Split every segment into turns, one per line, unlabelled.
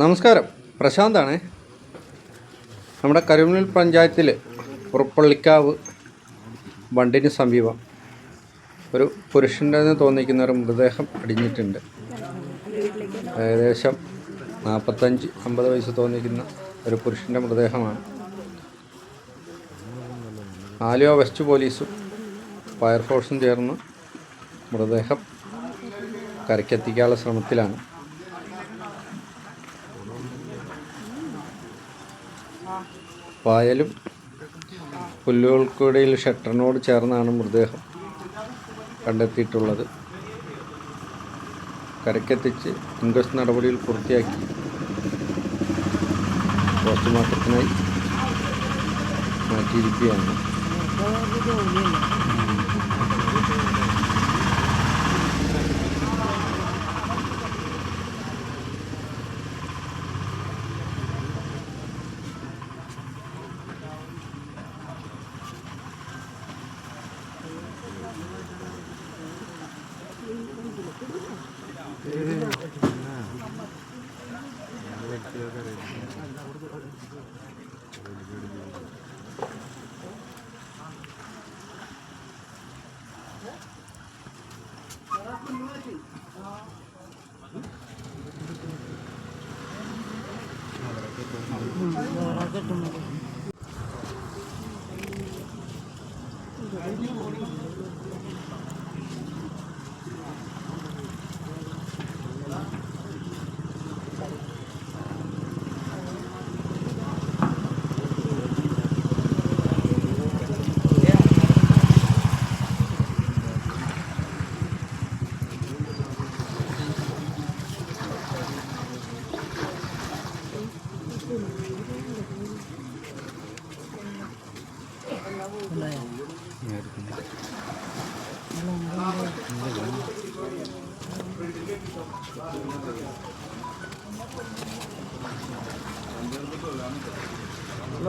നമസ്കാരം. പ്രശാന്താണ്. നമ്മുടെ കരുമിൽ പഞ്ചായത്തിൽ പുറപ്പള്ളിക്കാവ് വണ്ടിന് സമീപം ഒരു പുരുഷന്റെ തോന്നിക്കുന്ന ഒരു മൃതദേഹം അടിഞ്ഞിട്ടുണ്ട്. ഏകദേശം നാൽപ്പത്തഞ്ച് അമ്പത് വയസ്സ് തോന്നിക്കുന്ന ഒരു പുരുഷന്റെ മൃതദേഹമാണ്. ആലുവ വെസ്റ്റ് പോലീസും ഫയർഫോഴ്സും ചേർന്ന് മൃതദേഹം കരയ്ക്കെത്തിക്കാനുള്ള ശ്രമത്തിലാണ്. പായലും പുല്ലുകൾക്കിടയിൽ ഷട്ടറിനോട് ചേർന്നാണ് മൃതദേഹം കണ്ടെത്തിയിട്ടുള്ളത്. കരക്കെത്തിച്ച് ഇൻക്വസ്റ്റ് നടപടികൾ പൂർത്തിയാക്കി. പോസ്റ്റ്മോർട്ടത്തിനായി മാറ്റിയിരിക്കുകയാണ്.
കിട്ടുന്നത് เลยอ่ะลงลงเลย
โล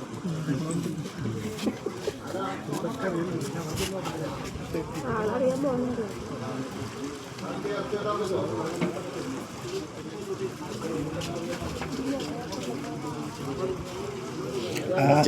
아.